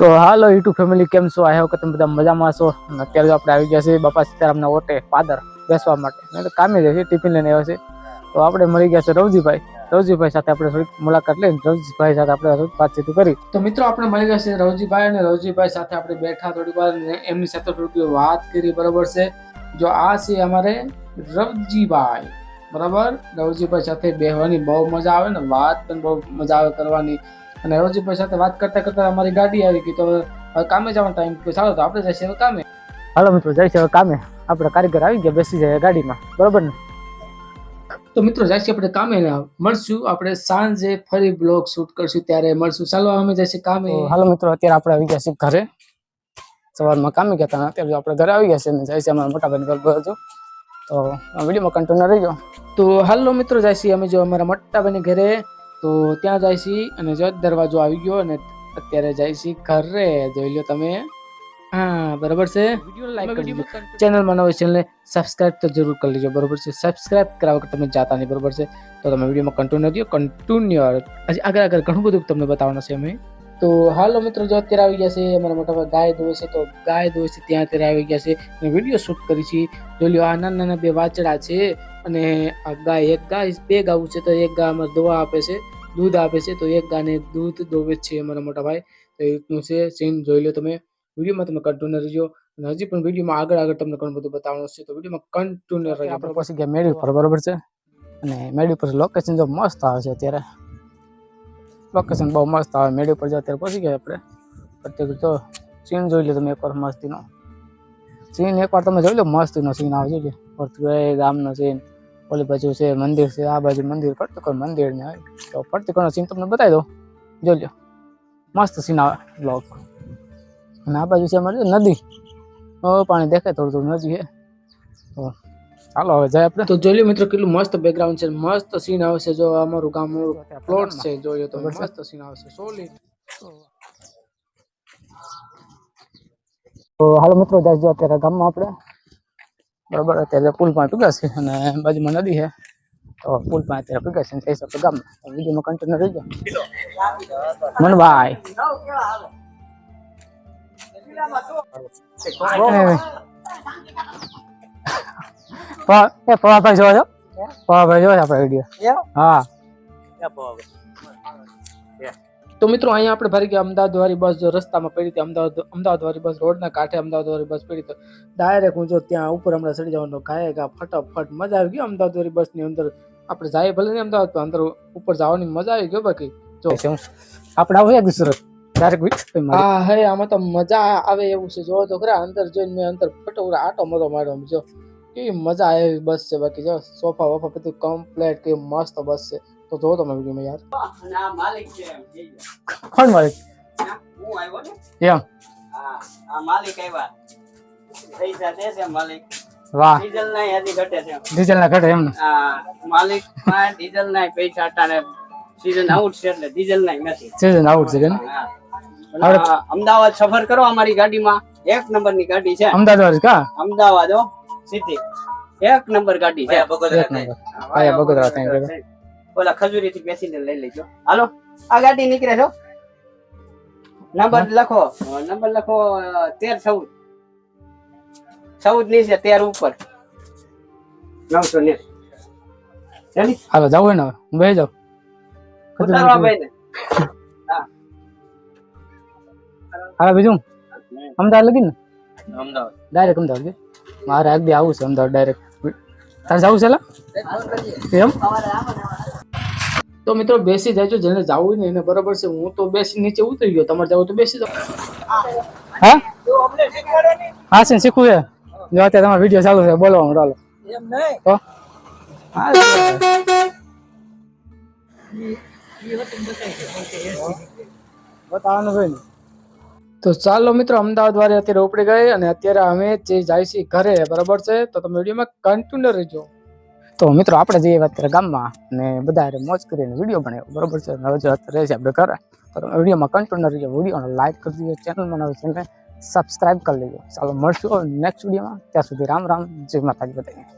તો હાલો YouTube family, કેમ છો? આવ્યો કે તમે બધા મજામાં છો અને અત્યારે જો આપણે આવી ગયા છીએ બાપા સીતારામના ઓટે પાદર બેસવા માટે. મેં કામે જાય છે ટિફિન લઈને આવ્યા છે તો આપણે મળી ગયા છે રવજીભાઈ. રવજીભાઈ સાથે આપણે થોડીક મુલાકાત લઈને રવજીભાઈ સાથે આપણે વાતચીત કરી. તો મિત્રો, આપણે મળી ગયા છે રવજીભાઈ અને રવજીભાઈ સાથે આપણે બેઠા થોડીક વાર એમની સાથે થોડીક વાત કરી, બરાબર છે? જો આ છે અમારે રવજીભાઈ. બરાબર? રવજીભાઈ સાથે બેહવાની બહુ મજા આવે ને, વાત પણ બહુ મજા આવે કરવાની. અને રવજીભાઈ સાથે વાત કરતા કરતા અમારી ગાડી આવી ગઈ તો કામે જવાનો ટાઈમ ચાલો તો આપણે જઈશું કામે. હાલો મિત્રો જઈશું હવે કામે. આપણે કારીગર આવી ગયા બેસી જાય ગાડીમાં. બરોબર ને? તો મિત્રો જઈશું આપણે કામે મળશું આપણે સાંજે ફરી બ્લોગ શૂટ કરશું ત્યારે મળશું. ચાલો અમે જઈશું કામે. હાલો મિત્રો અત્યારે આપણે આવી ગયા છીએ ઘરે. સવારમાં કામે ગયા હતા અત્યારે આપણે ઘરે આવી ગયા છે જઈશું અમારા મોટા ભાઈ ઘર બાજુ. તો વિડીયોમાં કન્ટિન્યુ ગયો તો હાલો મિત્રો જઈશું અમે જો અમારા મોટા ભાઈની ઘરે. તો ત્યાં જાય છે અને જો દરવાજો આવી ગયો અને અત્યારે જાય છે ઘરે. જોઈ લો તમે. હા બરાબર છે? ચેનલમાં નવી ચેનલને સબસ્ક્રાઇબ તો જરૂર કરી લેજો. બરોબર છે? સબસ્ક્રાઇબ કરાવવા કે તમે જાતા નહીં. બરોબર છે? તો તમે વિડીયોમાં કન્ટિન્યુ રહ્યો. કન્ટિન્યુ હજી આગળ આગળ ઘણું બધું તમને બતાવવાનું છે અમે. તો હાલો મિત્રો, જો અત્યારે આવી ગયા છે, અમારા મોટાભાઈ ગાય ધોવે છે, તો ગાય ધોવે છે, ત્યાં અત્યારે આવી ગયા છે. અને વીડિયો શૂટ કરી છે. જો લ્યો, આ નાના નાના બે વાચડા છે અને આ ગાય, એક ગાય, બે ગાવું છે, તો એક ગાય અમારે દવા આપે છે, દૂધ આપે છે, તો એક ગાને દૂધ દોવે છે અમારા મોટાભાઈ તો એ છે. સીન જોઈ લો તમે. વિડીયોમાં તમે કન્ટિન્યુ રહેજો અને હજી પણ વિડીયોમાં આગળ આગળ તમને ઘણું બધું બતાવવાનું છે. તો વિડીયોમાં કન્ટિન્યુ રહેજો આપણે પછી ગયા મેળી ઉપર બરોબર છે? અને મેળી ઉપર લોકેશન જો મસ્ત આવે છે અત્યારે. લોકેશન બહુ મસ્ત આવે. મેળી પર જાય ત્યારે પહોંચી ગયા આપણે. અત્યારે તો સીન જોઈ લો તમે એકવાર મસ્તીનો. સીન એકવાર તમે જોઈ લો, મસ્તીનો સીન આવે છે ફરતી ગામનો સીન ઓલી બાજુ છે, મંદિર છે, આ બાજુ મંદિર, ફરતી મંદિર ને તો ફરતી સીન તમને બતાવી દઉં. જોઈ લો. મસ્ત સીન આવે બ્લોક અને આ બાજુ છે અમારે નદી. પાણી દેખાય, થોડું થોડું નદી છે તો ચાલો હવે જાય આપણે. તો જોઈ લો મિત્રો કેટલું મસ્ત બેકગ્રાઉન્ડ છે. મસ્ત સીન આવશે જો અમારું ગામ પ્લોટ છે જોઈએ તો મસ્ત સીન આવશે. સોલી તો હાલો મિત્રો જાય જો અત્યારે ગામમાં આપણે. બરાબર અત્યારે પુલ પણ પીગા છે અને બાજુમાં નદી છે. તો પુલ પણ અત્યારે પીગા છે જઈ શકો ગામ વિડીયોમાં કન્ટિન્યુ રહી જાઓ મનભાઈ પ- એ પવાભાઈ જોવા છો પવાભાઈ જોવા છે આપણે વીડિયો હા. તો મિત્રો અહીંયા આપણે ભરી ગયા અમદાવાદ વાળી બસ જો રસ્તામાં પડી હતી. અમદાવાદ અમદાવાદ વાળી બસ રોડના કાંઠે અમદાવાદ વાળી બસ પડી તો ડાયરેક્ટ હું જો ત્યાં ઉપર હમણાં ચડી જવાનો ગાય ગા ફટાફટ મજા આવી ગઈ અમદાવાદ વાળી બસની અંદર. આપણે જાય ભલે ને અમદાવાદ પણ અંદર ઉપર જવાની મજા આવી ગયો બાકી. જો. આપણે આવું એક સુરત? હા હે આમાં તો મજા આવે એવું છે. જો તો ખરા અંદર જોઈને મેં અંદર ફટો આટો મરો માર્યો જો. કેવી મજા આવે એવી બસ છે બાકી જો સોફા વોફા બધું કમ્પ્લેટ કે મસ્ત બસ છે. તો જો તમે વિડીયોમાં યાર. માલિક છે એમ જઈ જાય. કોણ માલિક? હું આવ્યો ને? એમ. હા આ માલિક આવ્યા. પૈસા દે છે માલિક. વાહ. ડીઝલ ના હજી ઘટે છે. ડીઝલ ના ઘટે એમ ને? હા માલિકમાં ડીઝલ ના પૈસા અટાણે સીઝન આઉટ છે એટલે ડીઝલ ના નથી. સીઝન આઉટ છે ને હા. અમદાવાદ સફર કરો અમારી ગાડીમાં. એક નંબરની ગાડી છે. અમદાવાદ કા? અમદાવાદ હો. સીધી એક નંબર ગાડી છે. આયા બગોદરા ત્યાં ઓલા ખજૂરી થી બેસીને લઈ લેજો. હાલો આ ગાડી નીકળે છો નંબર લખો. નંબર લખો તેર ચૌદ. ચૌદની છે તેર ઉપર. નવસો ને. ચાલી હાલો જાવ હોય ને હું બે જાઉં. ઉતારવા ભાઈ ને હાલો બીજું? અમદાવાદ લગી ને? અમદાવાદ. ડાયરેક્ટ અમદાવાદ મારે બી આવું છે અમદાવાદ ડાયરેક્ટ તારે જવું છે? એમ? તો મિત્રો બેસી જાય જેને જવું ને એને બરોબર છે. હું તો બેસી નીચે ઉતરી ગયો. તમારે જવું તો બેસી જાઓ. હા? હા છે, શીખવું છે. જો અત્યારે તમારો વીડિયો ચાલુ છે બોલો ચાલો. એમ નહીં હા બતાવવાનું હોય ને તો ચાલો મિત્રો, અમદાવાદ વાળી અત્યારે ઉપડી ગઈ અને અત્યારે અમે જે જાય છીએ ઘરે, બરાબર છે? તો તમે વિડીયોમાં કન્ટિન્યુ રહેજો. તો મિત્રો, આપણે જઈએ અત્યારે ગામમાં અને બધા મોજ કરીને વીડિયો બનાવ્યો, બરાબર છે? હવે જો અત્યારે છે આપણે ઘરે, તો તમે વિડીયોમાં કન્ટિન્યુ રહેજો, વિડીયોને લાઈક કરી દેજો ચેનલમાં નવી ચેનલને સબસ્ક્રાઈબ કરી લેજો. ચાલો, મળશું નેક્સ્ટ વિડીયોમાં. ત્યાં સુધી રામ રામ, જય માતાજી બધાને.